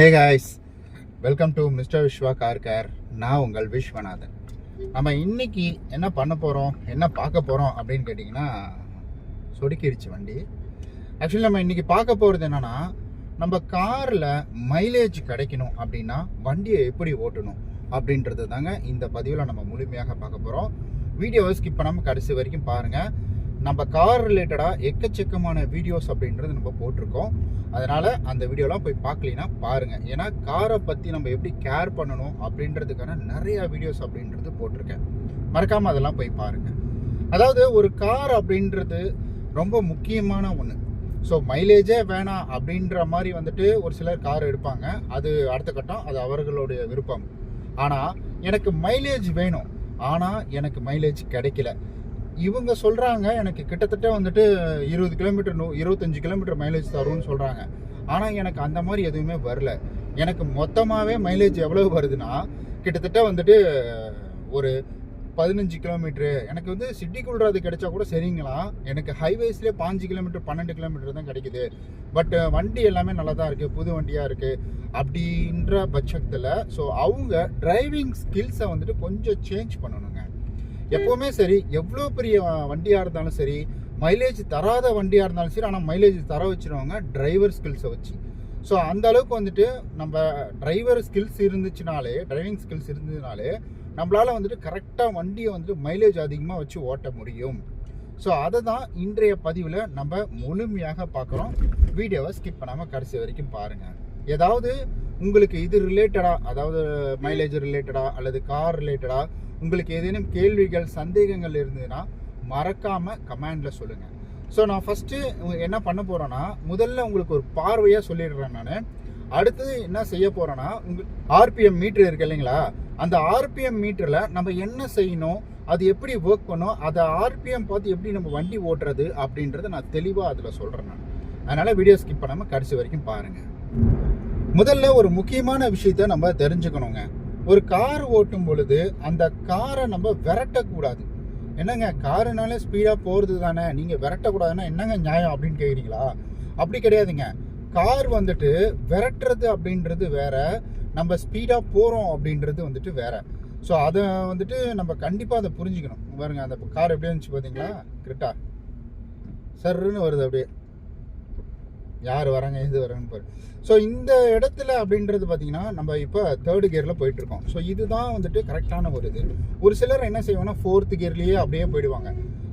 Hey guys welcome to mister Viswa car care நான் உங்கள் விஸ்வநாதன். நம்ம இன்னைக்கு என்ன பண்ண போகிறோம் என்ன பார்க்க போகிறோம் அப்படின்னு கேட்டிங்கன்னா சொடுக்கிடுச்சு வண்டி. ஆக்சுவலி நம்ம இன்றைக்கி பார்க்க போகிறது என்னன்னா நம்ம காரில் மைலேஜ் கிடைக்கணும் அப்படின்னா வண்டியை எப்படி ஓட்டணும் அப்படின்றது தாங்க இந்த பதிவில் நம்ம முழுமையாக பார்க்க போகிறோம் வீடியோவை ஸ்கிப் பண்ணாமல் கடைசி வரைக்கும் பாருங்கள் நம்ம கார் ரிலேட்டடாக எக்கச்சக்கமான வீடியோஸ் அப்படின்றது நம்ம போட்டிருக்கோம். அதனால் அந்த வீடியோலாம் போய் பார்க்கலினா பாருங்கள் ஏன்னா காரை பற்றி நம்ம எப்படி கேர் பண்ணணும் அப்படின்றதுக்கான நிறையா வீடியோஸ் அப்படின்றது போட்டிருக்கேன். மறக்காமல் அதெல்லாம் போய் பாருங்கள் அதாவது ஒரு கார் அப்படின்றது ரொம்ப முக்கியமான ஒன்று ஸோ மைலேஜே வேணாம் அப்படின்ற மாதிரி வந்துட்டு ஒரு சிலர் கார் எடுப்பாங்க. அது அடுத்த கட்டம் அது அவர்களுடைய விருப்பம். ஆனால் எனக்கு மைலேஜ் வேணும். ஆனால் எனக்கு மைலேஜ் கிடைக்கல. இவங்க சொல்கிறாங்க எனக்கு கிட்டத்தட்ட வந்துட்டு இருபது கிலோமீட்டர் நூ இருபத்தஞ்சி கிலோமீட்டர் மைலேஜ் தரும்னு சொல்கிறாங்க ஆனால் எனக்கு அந்த மாதிரி எதுவுமே வரல. எனக்கு மொத்தமாகவே மைலேஜ் எவ்வளவு வருதுன்னா கிட்டத்தட்ட வந்துட்டு ஒரு பதினஞ்சு கிலோமீட்ரு எனக்கு வந்து சிட்டிக்குள்ள அது கிடைச்சா கூட சரிங்களா? எனக்கு ஹைவேஸ்லேயே பாஞ்சு கிலோமீட்டர் பன்னெண்டு கிலோமீட்டர் தான் கிடைக்குது. பட் வண்டி எல்லாமே நல்லா தான் இருக்குது புது வண்டியாக இருக்குது அப்படின்ற பட்சத்தில் ஸோ அவங்க டிரைவிங் ஸ்கில்ஸை வந்துட்டு கொஞ்சம் சேஞ்ச் பண்ணணும். எப்போவுமே சரி எவ்வளோ பெரிய வண்டியாக இருந்தாலும் சரி மைலேஜ் தராத வண்டியாக இருந்தாலும் சரி ஆனால் மைலேஜ் தர வச்சுருவாங்க டிரைவர் ஸ்கில்ஸை வச்சு. ஸோ அந்த அளவுக்கு வந்துட்டு நம்ம டிரைவர் ஸ்கில்ஸ் இருந்துச்சுனாலே டிரைவிங் ஸ்கில்ஸ் இருந்ததுனாலே நம்மளால் வந்துட்டு கரெக்டாக வண்டியை வந்துட்டு மைலேஜ் அதிகமாக வச்சு ஓட்ட முடியும். ஸோ அதை தான் இன்றைய பதிவில் நம்ம முழுமையாக பார்க்குறோம். வீடியோவை ஸ்கிப் பண்ணாமல் கடைசி வரைக்கும் பாருங்கள் ஏதாவது உங்களுக்கு இது ரிலேட்டடாக அதாவது மைலேஜ் ரிலேட்டடாக அல்லது கார் ரிலேட்டடாக உங்களுக்கு ஏதேனும் கேள்விகள் சந்தேகங்கள் இருந்ததுன்னா மறக்காமல் கமெண்டில் சொல்லுங்கள் ஸோ நான் ஃபஸ்ட்டு என்ன பண்ண போகிறேன்னா முதல்ல உங்களுக்கு ஒரு பார்வையாக சொல்லிடுறேன் நான். அடுத்தது என்ன செய்ய போகிறேன்னா உங்கள் ஆர்பிஎம் மீட்ரு இருக்கு இல்லைங்களா? அந்த ஆர்பிஎம் மீட்டரில் நம்ம என்ன செய்யணும் அது எப்படி ஒர்க் பண்ணும் அதை ஆர்பிஎம் பார்த்து எப்படி நம்ம வண்டி ஓட்டுறது அப்படின்றத நான் தெளிவாக அதில் சொல்கிறேன் நான். அதனால் வீடியோ ஸ்கிப் பண்ணாமல் கடைசி வரைக்கும் பாருங்கள் முதல்ல ஒரு முக்கியமான விஷயத்த நம்ம தெரிஞ்சுக்கணுங்க. ஒரு கார் ஓட்டும் பொழுது அந்த காரை நம்ம விரட்டக்கூடாது. என்னங்க காருனாலே ஸ்பீடாக போகிறது தானே? நீங்கள் விரட்டக்கூடாதுன்னா என்னங்க நியாயம் அப்படின்னு கேட்குறீங்களா அப்படி கிடையாதுங்க. கார் வந்துட்டு விரட்டுறது அப்படின்றது வேற நம்ம ஸ்பீடாக போகிறோம் அப்படின்றது வந்துட்டு வேற. ஸோ அதை வந்துட்டு நம்ம கண்டிப்பாக அதை புரிஞ்சுக்கணும். பாருங்க அந்த கார் எப்படி இருந்துச்சு பார்த்தீங்களா கரெக்டாக சர்ன்னு வருது அப்படியே. யார் வராங்க எது வராங்கன்னு பாரு. ஸோ இந்த இடத்துல அப்படின்றது பார்த்தீங்கன்னா நம்ம இப்போ தேர்டு கியரில் போயிட்டுருக்கோம். ஸோ இதுதான் வந்துட்டு கரெக்டான ஒரு இது. ஒரு சிலர் என்ன செய்வாங்கன்னா ஃபோர்த்து கியர்லேயே அப்படியே போயிடுவாங்க.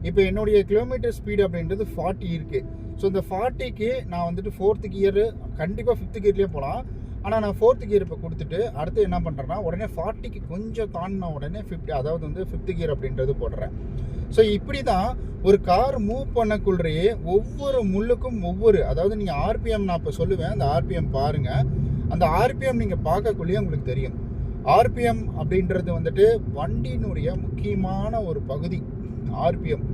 இப்போ என்னுடைய கிலோமீட்டர் ஸ்பீடு அப்படின்றது ஃபார்ட்டி இருக்குது ஸோ இந்த ஃபார்ட்டிக்கு நான் வந்துட்டு ஃபோர்த்து கியரு கண்டிப்பாக ஃபிஃப்த்து கியர்லேயே போகலாம் ஆனால் நான் ஃபோர்த்து கியர் இப்போ கொடுத்துட்டு அடுத்து என்ன பண்ணுறேன்னா உடனே ஃபார்ட்டிக்கு கொஞ்சம் தாண்டின உடனே ஃபிஃப்டி அதாவது வந்து ஃபிஃப்த்து கியர் அப்படின்றது போடுறேன். ஸோ இப்படி தான் ஒரு கார் மூவ் பண்ணக்குள்ளேயே ஒவ்வொரு முள்ளுக்கும் ஒவ்வொரு அதாவது நீங்கள் ஆர்பிஎம் நான் இப்போ சொல்லுவேன் அந்த ஆர்பிஎம் பாருங்கள் அந்த ஆர்பிஎம் நீங்கள் பார்க்கக்குள்ளேயே உங்களுக்கு தெரியும். ஆர்பிஎம் அப்படின்றது வந்துட்டு வண்டியினுடைய முக்கியமான ஒரு பகுதி ஆர்பிஎம்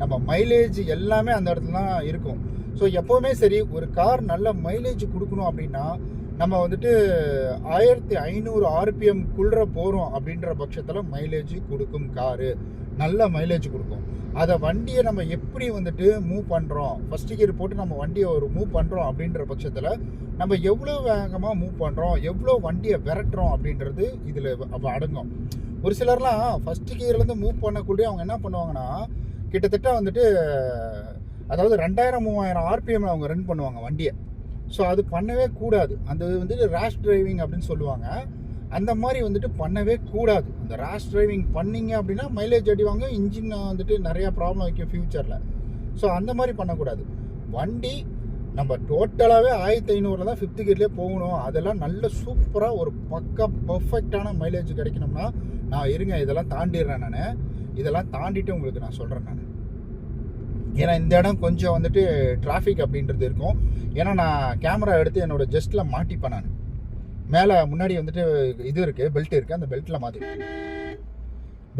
நம்ம மைலேஜ் எல்லாமே அந்த இடத்துல தான் இருக்கும். ஸோ எப்போவுமே சரி ஒரு கார் நல்ல மைலேஜ் கொடுக்கணும் அப்படின்னா நம்ம வந்துட்டு ஆயிரத்தி ஐநூறு ஆர்பிஎம் குளிர போகிறோம் அப்படின்ற பட்சத்தில் மைலேஜ் கொடுக்கும் காரு நல்ல மைலேஜ் கொடுக்கும். அதை வண்டியை நம்ம எப்படி வந்துட்டு மூவ் பண்ணுறோம் ஃபஸ்ட் கியர் போட்டு நம்ம வண்டியை ஒரு மூவ் பண்ணுறோம் அப்படின்ற பட்சத்தில் நம்ம எவ்வளோ வேகமாக மூவ் பண்ணுறோம் எவ்வளோ வண்டியை விரட்டுறோம் அப்படின்றது இதில் அடங்கும். ஒரு சிலர்லாம் ஃபஸ்ட் கியர்லேருந்து மூவ் பண்ணக்கூடிய அவங்க என்ன பண்ணுவாங்கன்னா கிட்டத்தட்ட வந்துட்டு அதாவது ரெண்டாயிரம் மூவாயிரம் ஆர்பிஎம் அவங்க ரன் பண்ணுவாங்க வண்டியை. ஸோ அது பண்ணவே கூடாது. அந்த வந்துட்டு ரேஷ் டிரைவிங் அப்படின்னு சொல்லுவாங்க. அந்த மாதிரி வந்துட்டு பண்ணவே கூடாது. அந்த ரேஷ் டிரைவிங் பண்ணிங்க அப்படின்னா மைலேஜ் அடிவாங்க இன்ஜின் வந்துட்டு நிறையா ப்ராப்ளம் வைக்கும் ஃப்யூச்சரில் ஸோ அந்த மாதிரி பண்ணக்கூடாது. வண்டி நம்ம டோட்டலாகவே ஆயிரத்தி ஐநூறுல தான் ஃபிஃப்த்து கியர்லேயே போகணும். அதெல்லாம் நல்ல சூப்பராக ஒரு பக்கா பர்ஃபெக்டான மைலேஜ் கிடைக்கணும்னா நான் இருங்க இதெல்லாம் தாண்டிடுறேன் நான். இதெல்லாம் தாண்டிட்டு உங்களுக்கு நான் சொல்கிறேன் நான். ஏன்னா இந்த இடம் கொஞ்சம் வந்துட்டு டிராஃபிக் அப்படின்றது இருக்கும். ஏன்னா நான் கேமரா எடுத்து என்னோட ஜஸ்ட்டில் மாட்டிப்பேன் நான். மேலே முன்னாடி வந்துட்டு இது இருக்குது பெல்ட் இருக்குது அந்த பெல்ட்டில் மாற்றிப்பேன்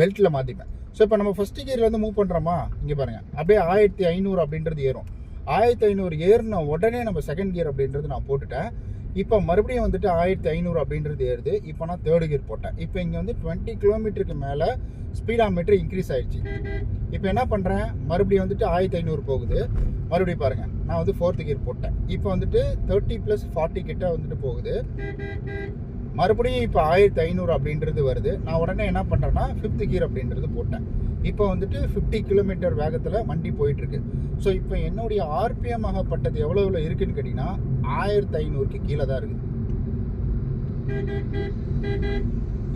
பெல்ட்டில் மாற்றிப்பேன் ஸோ இப்போ நம்ம ஃபஸ்ட்டு கியரில் வந்து மூவ் பண்ணுறோமா இங்கே பாருங்கள் அப்படியே ஆயிரத்தி ஐநூறு அப்படின்றது ஏறும். ஆயிரத்தி ஐநூறு ஏறின உடனே நம்ம செகண்ட் கியர் அப்படின்றது நான் போட்டுட்டேன். இப்போ மறுபடியும் வந்துட்டு ஆயிரத்தி ஐநூறு அப்படின்றது ஏறுது. இப்போ நான் தேர்டு கியர் போட்டேன். இப்போ இங்கே வந்து டுவெண்ட்டி கிலோமீட்டருக்கு மேலே ஸ்பீடாமீட்டர் இன்க்ரீஸ் ஆயிடுச்சு. இப்போ என்ன பண்ணுறேன் மறுபடியும் வந்துட்டு ஆயிரத்தி ஐநூறு போகுது. மறுபடியும் பாருங்கள் நான் வந்து ஃபோர்த்து கியர் போட்டேன். இப்போ வந்துட்டு தேர்ட்டி ப்ளஸ் ஃபார்ட்டி கிட்ட வந்துட்டு போகுது. மறுபடியும் இப்போ ஆயிரத்தி ஐநூறு அப்படின்றது வருது. நான் உடனே என்ன பண்ணுறேன்னா ஃபிஃப்த் கியர் அப்படின்றது போட்டேன். இப்போ வந்துட்டு ஃபிஃப்டி கிலோமீட்டர் வேகத்தில் வண்டி போயிட்டுருக்கு. ஸோ இப்போ என்னுடைய ஆர்பிஎம் ஆகப்பட்டது எவ்வளோ எவ்வளோ இருக்குன்னு கேட்டிங்கன்னா ஆயிரத்தி ஐநூறுக்கு கீழே தான் இருக்குது.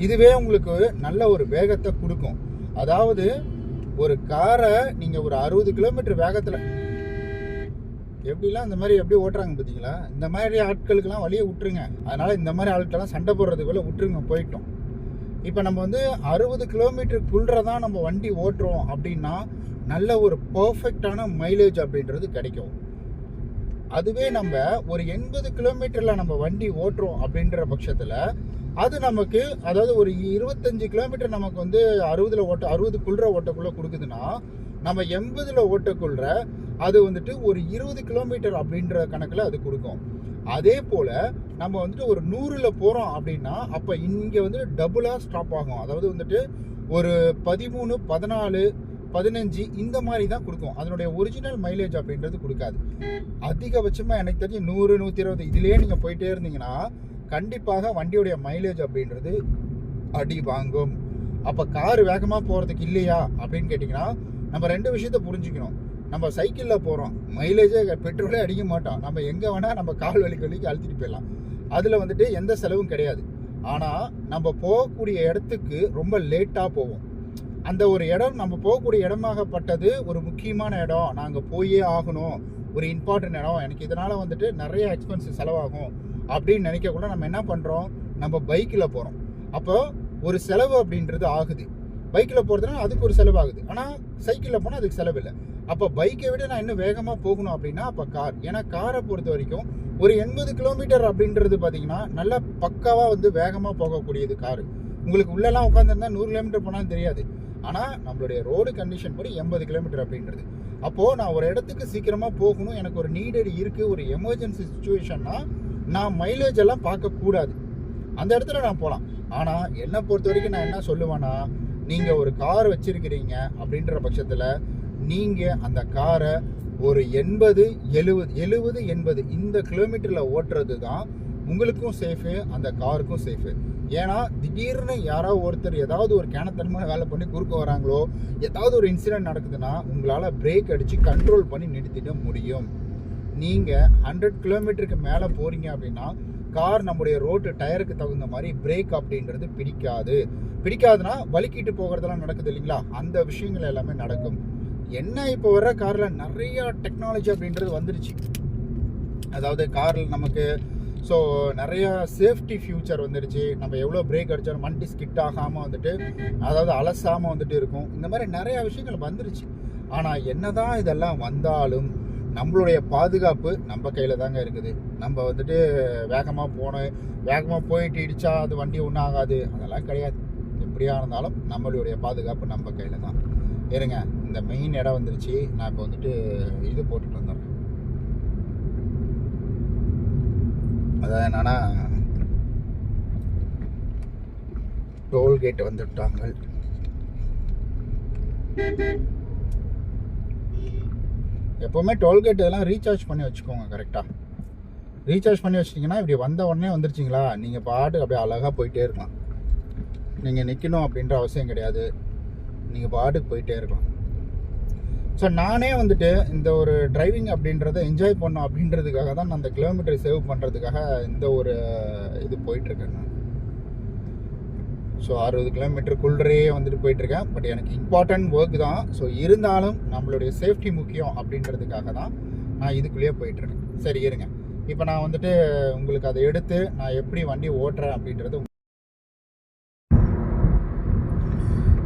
இதுவே உங்களுக்கு நல்ல ஒரு வேகத்தை கொடுக்கும். அதாவது ஒரு காரை நீங்கள் ஒரு அறுபது கிலோமீட்டர் வேகத்தில் எப்படிலாம் இந்த மாதிரி எப்படி ஓட்டுறாங்க பார்த்தீங்களா? இந்த மாதிரி ஆட்களுக்கெல்லாம் வழியை விட்டுருங்க. அதனால் இந்த மாதிரி ஆட்கள்லாம் சண்டை போடுறதுக்குள்ளே விட்டுருங்க போயிட்டோம். இப்போ நம்ம வந்து அறுபது கிலோமீட்டருக்குள்ள தான் நம்ம வண்டி ஓட்டுறோம் அப்படின்னா நல்ல ஒரு பர்ஃபெக்டான மைலேஜ் அப்படின்றது கிடைக்கும். அதுவே நம்ம ஒரு எண்பது கிலோமீட்டரில் நம்ம வண்டி ஓட்டுறோம் அப்படின்ற பட்சத்தில் அது நமக்கு அதாவது ஒரு இருபத்தஞ்சு கிலோமீட்டர் நமக்கு வந்து அறுபதில் ஓட்ட அறுபதுக்குள்ள ஓட்டக்குள்ளே கொடுக்குதுன்னா நம்ம எண்பதில் ஓட்டக்குள்ள அது வந்துட்டு ஒரு இருபது கிலோமீட்டர் அப்படின்ற கணக்கில் அது கொடுக்கும். அதே போல் நம்ம வந்துட்டு ஒரு நூறில் போகிறோம் அப்படின்னா அப்போ இங்கே வந்து டபுளாக ஸ்டாப் ஆகும். அதாவது வந்துட்டு ஒரு பதிமூணு பதினாலு பதினஞ்சு இந்த மாதிரி தான் கொடுக்கும். அதனுடைய ஒரிஜினல் மைலேஜ் அப்படின்றது கொடுக்காது. அதிகபட்சமாக எனக்கு தெரிஞ்சு நூறு நூற்றி இருபது இதுலேயே நீங்கள் போயிட்டே இருந்தீங்கன்னா கண்டிப்பாக வண்டியுடைய மைலேஜ் அப்படின்றது அடி வாங்கும். அப்போ கார் வேகமாக போகிறதுக்கு இல்லையா அப்படின்னு கேட்டிங்கன்னா நம்ம ரெண்டு விஷயத்த புரிஞ்சுக்கணும். நம்ம சைக்கிளில் போகிறோம் மைலேஜே பெட்ரோலே அடிக்க மாட்டோம். நம்ம எங்கே வேணால் நம்ம கால் வலிக்கு வலிக்கு அழுத்திட்டு போயிடலாம். அதில் வந்துட்டு எந்த செலவும் கிடையாது. ஆனால் நம்ம போகக்கூடிய இடத்துக்கு ரொம்ப லேட்டாக போவோம். அந்த ஒரு இடம் நம்ம போகக்கூடிய இடமாகப்பட்டது ஒரு முக்கியமான இடம். நாங்கள் போயே ஆகணும். ஒரு இம்பார்ட்டன்ட் இடம். எனக்கு இதனால் வந்துட்டு நிறைய எக்ஸ்பென்ஸ் செலவாகும். அப்படின்னு நினைக்கக்குள்ள நம்ம என்ன பண்ணுறோம் நம்ம பைக்கில் போகிறோம் அப்போ ஒரு செலவு அப்படின்றது ஆகுது. பைக்கில் போகிறதுனா அதுக்கு ஒரு செலவாகுது. ஆனால் சைக்கிளில் போனால் அதுக்கு செலவில்லை. அப்போ பைக்கை விட நான் இன்னும் வேகமாக போகணும் அப்படின்னா அப்போ கார். ஏன்னா காரை பொறுத்த வரைக்கும் ஒரு எண்பது கிலோமீட்டர் அப்படின்றது பார்த்தீங்கன்னா நல்லா பக்காவாக வந்து வேகமாக போகக்கூடியது காரு. உங்களுக்கு உள்ளெல்லாம் உட்காந்துருந்தா நூறு கிலோமீட்டர் போனாலும் தெரியாது. ஆனால் நம்மளுடைய ரோடு கண்டிஷன் படி எண்பது கிலோமீட்டர் அப்படின்றது. அப்போது நான் ஒரு இடத்துக்கு சீக்கிரமாக போகணும் எனக்கு ஒரு நீடட் இருக்குது ஒரு எமர்ஜென்சி சுச்சுவேஷன்னா நான் மைலேஜ் எல்லாம் பார்க்கக்கூடாது. அந்த இடத்துல நான் போகலாம் ஆனால் என்னை பொறுத்த வரைக்கும் நான் என்ன சொல்லுவேன்னா நீங்கள் ஒரு கார் வச்சுருக்கிறீங்க அப்படின்ற பட்சத்தில் நீங்கள் அந்த காரை ஒரு எண்பது எழுபது எழுபது எண்பது இந்த கிலோமீட்டரில் ஓட்டுறது தான் உங்களுக்கும் சேஃபு அந்த காருக்கும் சேஃபு ஏன்னா திடீர்னு யாராவது ஒருத்தர் ஏதாவது ஒரு கேனத்தனமான வேலை பண்ணி குறுக்க வராங்களோ ஏதாவது ஒரு இன்சிடென்ட் நடக்குதுன்னா உங்களால் பிரேக் அடித்து கண்ட்ரோல் பண்ணி நிறுத்திட முடியும். நீங்கள் ஹண்ட்ரட் கிலோமீட்டருக்கு மேலே போகிறீங்க அப்படின்னா கார் நம்முடைய ரோட்டு டயருக்கு தகுந்த மாதிரி பிரேக் அப்படின்றது பிடிக்காது. பிடிக்காதுன்னா வலிக்கிட்டு போகிறதெல்லாம் நடக்குது இல்லைங்களா? அந்த விஷயங்கள் எல்லாமே நடக்கும். என்ன இப்போ வர காரில் நிறைய டெக்னாலஜி அப்படின்றது வந்துருச்சு. அதாவது காரில் நமக்கு ஸோ நிறையா சேஃப்டி ஃபியூச்சர் வந்துருச்சு. நம்ம எவ்வளோ பிரேக் அடித்தாலும் வண்டி ஸ்கிட் ஆகாமல் வந்துட்டு அதாவது அலசாமல் வந்துட்டு இருக்கும். இந்த மாதிரி நிறையா விஷயங்கள் வந்துருச்சு. ஆனால் என்ன தான் இதெல்லாம் வந்தாலும் நம்மளுடைய பாதுகாப்பு நம்ம கையில் தாங்க இருக்குது. நம்ம வந்துட்டு வேகமாக போனோம் வேகமாக போயிட்டு இடித்தா அது வண்டி ஒன்றும் ஆகாது. அதெல்லாம் கிடையாது. எப்படியா இருந்தாலும் நம்மளுடைய பாதுகாப்பு நம்ம கையில் தான். இருங்க இந்த மெயின் இடம் வந்துருச்சு. நான் இப்போ வந்துட்டு இது போட்டுட்டு வந்துடுறேன். அதாவது என்னன்னா டோல்கேட் வந்துட்டாங்க. எப்போவுமே டோல்கேட் இதெல்லாம் ரீசார்ஜ் பண்ணி வச்சுக்கோங்க கரெக்டாக ரீசார்ஜ் பண்ணி வச்சிட்டிங்கன்னா இப்படி வந்த உடனே வந்துருச்சிங்களா? நீங்கள் பாட்டுக்கு அப்படியே அழகாக போயிட்டே இருக்கலாம். நீங்கள் நிற்கணும் அப்படின்ற அவசியம் கிடையாது. நீங்கள் பாட்டுக்கு போயிட்டே இருக்கலாம். ஸோ நானே வந்துட்டு இந்த ஒரு டிரைவிங் அப்படின்றத என்ஜாய் பண்ணோம் அப்படின்றதுக்காக தான் நான் அந்த கிலோமீட்டர் சேவ் பண்ணுறதுக்காக இந்த ஒரு இது போயிட்டுருக்கேன் நான் ஸோ அறுபது கிலோமீட்டருக்குள்ளே வந்துட்டு போயிட்டுருக்கேன். பட் எனக்கு இம்பார்ட்டன்ட் ஒர்க் தான். ஸோ இருந்தாலும் நம்மளுடைய சேஃப்டி முக்கியம் அப்படின்றதுக்காக தான் நான் இதுக்குள்ளேயே போயிட்டுருக்கேன். சரி இருங்க. இப்போ நான் வந்துட்டு உங்களுக்கு அதை எடுத்து நான் எப்படி வண்டி ஓட்டுறேன் அப்படின்றது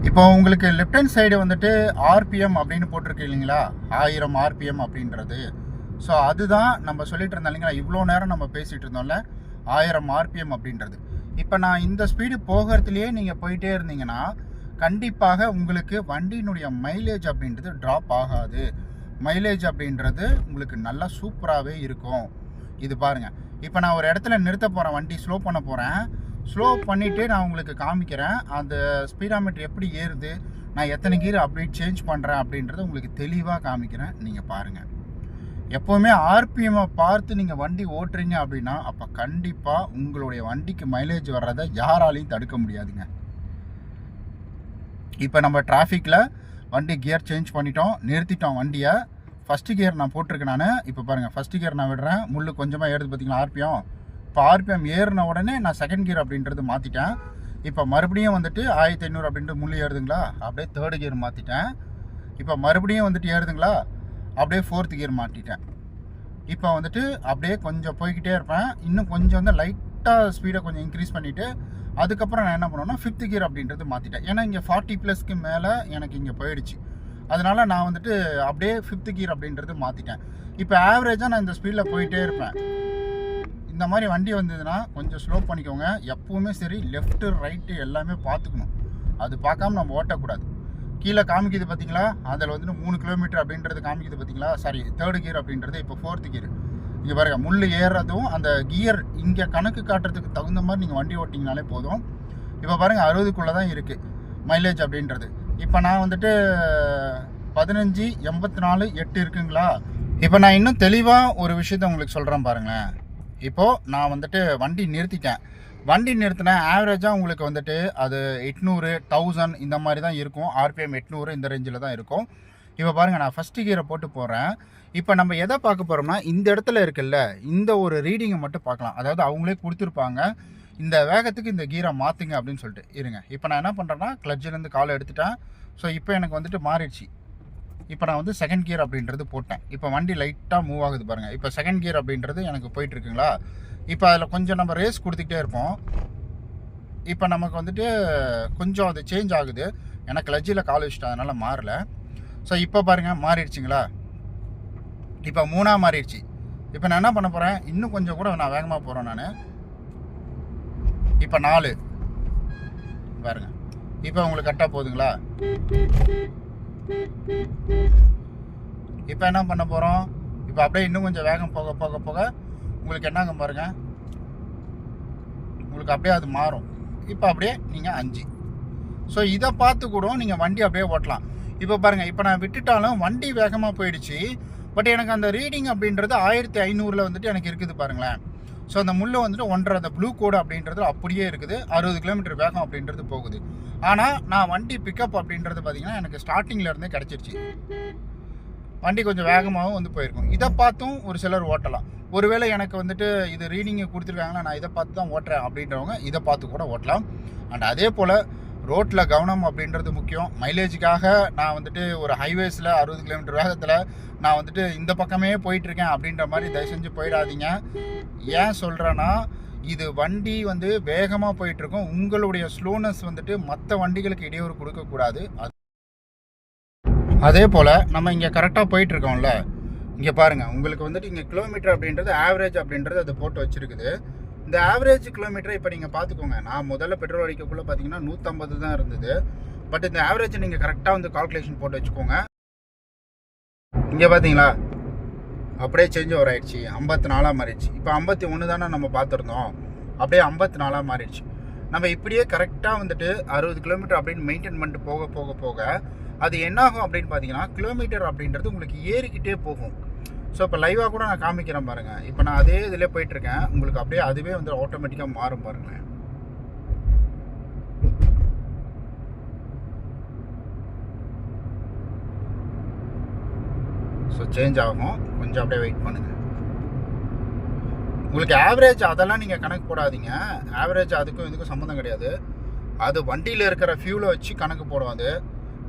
இப்போ உங்களுக்கு லெஃப்ட் ஹேண்ட் சைடு வந்துட்டு ஆர்பிஎம் அப்படின்னு போட்டிருக்கு இல்லைங்களா? ஆயிரம் ஆர்பிஎம் அப்படின்றது. ஸோ அதுதான் நம்ம சொல்லிட்டு இருந்தோம் இல்லைங்களா? இவ்வளோ நேரம் நம்ம பேசிகிட்டு இருந்தோம்ல. ஆயிரம் ஆர்பிஎம் அப்படின்றது. இப்போ நான் இந்த ஸ்பீடு போகிறதுலையே நீங்கள் போயிட்டே இருந்தீங்கன்னா கண்டிப்பாக உங்களுக்கு வண்டியினுடைய மைலேஜ் அப்படின்றது ட்ராப் ஆகாது. மைலேஜ் அப்படின்றது உங்களுக்கு நல்லா சூப்பராகவே இருக்கும். இது பாருங்கள் இப்போ நான் ஒரு இடத்துல நிறுத்த போகிறேன் வண்டி ஸ்லோ பண்ண போகிறேன் ஸ்லோ பண்ணிவிட்டு நான் உங்களுக்கு காமிக்கிறேன். அந்த ஸ்பீடாமீட்டர் எப்படி ஏறுது நான் எத்தனை கீர் அப்டேட் சேஞ்ச் பண்ணுறேன் அப்படின்றத உங்களுக்கு தெளிவாக காமிக்கிறேன். நீங்கள் பாருங்கள் எப்போவுமே ஆர்பிஎம்மை பார்த்து நீங்கள் வண்டி ஓட்டுறீங்க அப்படின்னா அப்போ கண்டிப்பாக உங்களுடைய வண்டிக்கு மைலேஜ் வர்றதை யாராலையும் தடுக்க முடியாதுங்க. இப்போ நம்ம டிராஃபிக்கில் வண்டி கியர் சேஞ்ச் பண்ணிட்டோம் நிறுத்திட்டோம் வண்டியை. ஃபஸ்ட்டு கியர் நான் போட்டிருக்கேன் நான். இப்போ பாருங்கள் ஃபஸ்ட்டு கியர் நான் விடுறேன். முள்ளு கொஞ்சமாக ஏறுது பார்த்தீங்களா ஆர்பிஎம்? இப்போ ஆர்பிஎம் ஏறின உடனே நான் செகண்ட் கியர் அப்படின்றது மாற்றிட்டேன் இப்போ மறுபடியும் வந்துட்டு ஆயிரத்தி ஐநூறு அப்படின்ட்டு முள்ளு ஏறுதுங்களா? அப்படியே தேர்டு கியர் மாற்றிட்டேன் இப்போ மறுபடியும் வந்துட்டு ஏறுதுங்களா? அப்படியே ஃபோர்த்து கியர் மாட்டிட்டேன் இப்போ வந்துட்டு அப்படியே கொஞ்சம் போய்கிட்டே இருப்பேன். இன்னும் கொஞ்சம் வந்து லைட்டாக ஸ்பீடை கொஞ்சம் இன்க்ரீஸ் பண்ணிவிட்டு அதுக்கப்புறம் நான் என்ன பண்ணுவேன்னா ஃபிஃப்த் கியர் அப்படின்றது மாற்றிட்டேன் ஏன்னா இங்கே ஃபார்ட்டி ப்ளஸ்க்கு மேலே எனக்கு இங்கே போயிடுச்சு. அதனால் நான் வந்துட்டு அப்படியே ஃபிஃப்த் கியர் அப்படின்றது மாற்றிட்டேன் இப்போ ஆவரேஜாக நான் இந்த ஸ்பீடில் போயிட்டே இருப்பேன். இந்த மாதிரி வண்டி வந்ததுன்னா கொஞ்சம் ஸ்லோ பண்ணிக்கோங்க. எப்பவுமே சரி லெஃப்ட்டு ரைட்டு எல்லாமே பார்த்துக்கணும். அது பார்க்காம நம்ம ஓட்டக்கூடாது. கீழே காமிக்குது பார்த்தீங்களா அதில் வந்து மூணு கிலோமீட்டர் அப்படின்றது காமிக்குது பார்த்தீங்களா சாரி தேர்டு கியர் அப்படின்றது இப்போ ஃபோர்த்து கியர் இங்கே பாருங்கள் முள் ஏறுறதும் அந்த கியர் இங்கே கணக்கு காட்டுறதுக்கு தகுந்த மாதிரி நீங்கள் வண்டி ஓட்டிங்கனாலே போதும். இப்போ பாருங்கள் அறுபதுக்குள்ளே தான் இருக்குது மைலேஜ் அப்படின்றது. இப்போ நான் வந்துட்டு பதினஞ்சு எண்பத்தி நாலு எட்டு இருக்குங்களா? இப்போ நான் இன்னும் தெளிவாக ஒரு விஷயத்த உங்களுக்கு சொல்கிறேன் பாருங்களேன். இப்போது நான் வந்துட்டு வண்டி நிறுத்திட்டேன். வண்டி நிறுத்தின ஆவரேஜாக உங்களுக்கு வந்துட்டு அது எட்நூறு தௌசண்ட் இந்த மாதிரி தான் இருக்கும். ஆர்பிஎம் எட்நூறு இந்த ரேஞ்சில் தான் இருக்கும். இப்போ பாருங்கள் நான் ஃபஸ்ட்டு கீரை போட்டு போகிறேன் இப்போ நம்ம எதை பார்க்க போகிறோம்னா இந்த இடத்துல இருக்குல்ல இந்த ஒரு ரீடிங்கை மட்டும் பார்க்கலாம். அதாவது அவங்களே கொடுத்துருப்பாங்க. இந்த வேகத்துக்கு இந்த கீரை மாற்றுங்க அப்படின்னு சொல்லிட்டு. இருங்க. இப்போ நான் என்ன பண்ணுறேன்னா கிளட்சிலேருந்து காலை எடுத்துட்டேன். ஸோ இப்போ எனக்கு வந்துட்டு மாறிடுச்சு. இப்போ நான் வந்து செகண்ட் கியர் அப்படின்றது போட்டேன். இப்போ வண்டி லைட்டாக மூவ் ஆகுது பாருங்கள் இப்போ செகண்ட் கியர் அப்படின்றது எனக்கு போயிட்டுருக்குங்களா இப்போ அதில் கொஞ்சம் நம்ம ரேஸ் கொடுத்துக்கிட்டே இருப்போம். இப்போ நமக்கு வந்துட்டு கொஞ்சம் அது சேஞ்ச் ஆகுது. ஏன்னா கிளட்ஜில் கால் வச்சுட்டேன் அதனால் மாறல. ஸோ இப்போ பாருங்கள் மாறிடுச்சிங்களா? இப்போ மூணாக மாறிடுச்சு. இப்போ நான் என்ன பண்ண போகிறேன் இன்னும் கொஞ்சம் கூட நான் வேகமாக போகிறேன் நான். இப்போ நாலு. பாருங்க. இப்போ உங்களுக்கு கரெக்டாக போகுதுங்களா இப்போ என்ன பண்ண போகிறோம் இப்போ அப்படியே இன்னும் கொஞ்சம் வேகம் போக போக போக உங்களுக்கு என்னங்க பாருங்க? உங்களுக்கு அப்படியே அது மாறும். இப்போ அப்படியே நீங்கள் அஞ்சு. ஸோ இதை பார்த்து கூட நீங்கள் வண்டி அப்படியே ஓட்டலாம். இப்போ பாருங்கள் இப்போ நான் விட்டுட்டாலும் வண்டி வேகமாக போயிடுச்சு. பட் எனக்கு அந்த ரீடிங் அப்படின்றது ஆயிரத்தி ஐநூறில் வந்துட்டு எனக்கு இருக்குது பாருங்களேன். ஸோ அந்த முள்ளு வந்துட்டு ஒன்றரை அந்த ப்ளூ கோடு அப்படின்றது அப்படியே இருக்குது. அறுபது கிலோமீட்டர் வேகம் அப்படின்றது போகுது. ஆனால் நான் வண்டி பிக்கப் அப்படின்றது பார்த்தீங்கன்னா எனக்கு ஸ்டார்டிங்கில் இருந்தே கிடச்சிருச்சு. வண்டி கொஞ்சம் வேகமாகவும் வந்து போயிருக்கும். இதை பார்த்தும் ஒரு சிலர் ஓட்டலாம். ஒருவேளை எனக்கு வந்துட்டு இது ரீடிங்கை கொடுத்துருக்காங்கன்னா நான் இதை பார்த்து தான் ஓட்டுறேன் அப்படின்றவங்க இதை பார்த்து கூட ஓட்டலாம். அண்ட் அதே போல் ரோட்டில் கவனம் அப்படின்றது முக்கியம். மைலேஜுக்காக நான் வந்துட்டு ஒரு ஹைவேஸில் அறுபது கிலோமீட்டர் வேகத்தில் நான் வந்துட்டு இந்த பக்கமே போயிட்டுருக்கேன் அப்படின்ற மாதிரி தயவு செஞ்சு போயிடாதீங்க. ஏன் சொல்கிறேன்னா இது வண்டி வந்து வேகமாக போயிட்டுருக்கும். உங்களுடைய ஸ்லோனஸ் வந்துட்டு மற்ற வண்டிகளுக்கு இடையூறு கொடுக்கக்கூடாது. அது அதே போல் நம்ம இங்கே கரெக்டாக போயிட்டுருக்கோம்ல இங்கே பாருங்கள் உங்களுக்கு வந்துட்டு இங்கே கிலோமீட்டர் அப்படின்றது ஆவரேஜ் அப்படின்றது அது போட்டு வச்சுருக்குது. இந்த ஆவரேஜ் கிலோமீட்டரை இப்போ நீங்கள் பார்த்துக்கோங்க நான் முதல்ல பெட்ரோல் அடிக்கக்குள்ளே பார்த்தீங்கன்னா நூற்றம்பது தான் இருந்தது. பட் இந்த ஆவரேஜ் நீங்கள் கரெக்டாக வந்து கால்குலேஷன் போட்டு வச்சுக்கோங்க. இங்கே பார்த்தீங்களா அப்படியே சேஞ்ச் ஓவர் ஆயிடுச்சு ஐம்பத்தி நாலாக மாறிடுச்சு. இப்போ ஐம்பத்தி ஒன்று தானே நம்ம பார்த்துருந்தோம் அப்படியே ஐம்பத்தி நாலாக மாறிடுச்சு. நம்ம இப்படியே கரெக்டாக வந்துட்டு அறுபது கிலோமீட்டர் அப்படின்னு மெயின்டைன் பண்ணிட்டு போக போக போக அது என்னாகும் அப்படின்னு பார்த்தீங்கன்னா கிலோமீட்டர் அப்படின்றது உங்களுக்கு ஏறிக்கிட்டே போகும். ஸோ இப்போ லைவாக கூட நான் காமிக்கிறேன் பாருங்கள் இப்போ நான் அதே இதில் போயிட்டுருக்கேன். உங்களுக்கு அப்படியே அதுவே வந்து ஆட்டோமேட்டிக்காக மாறும் பாருங்களேன் ஸோ சேஞ்ச் ஆகும். கொஞ்சம் அப்படியே வெயிட் பண்ணுங்கள் உங்களுக்கு ஆவரேஜ் அதெல்லாம் நீங்கள் கணக்கு போடாதீங்க. ஆவரேஜ் அதுக்கும் இதுக்கும் சம்மந்தம் கிடையாது. அது வண்டியில் இருக்கிற ஃபியூலை வச்சு கணக்கு போடும் அது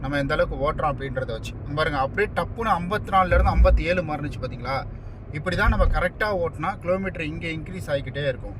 நம்ம எந்த அளவுக்கு ஓட்டுறோம் அப்படின்றத வச்சு. பாருங்க அப்படியே டப்புன்னு ஐம்பத்தி நாலுலேருந்து ஐம்பத்தி ஏழு மாறினுச்சு பார்த்தீங்களா இப்படி தான் நம்ம கரெக்டாக ஓட்டினா கிலோமீட்டர் இங்கே இன்க்ரீஸ் ஆகிக்கிட்டே இருக்கும்.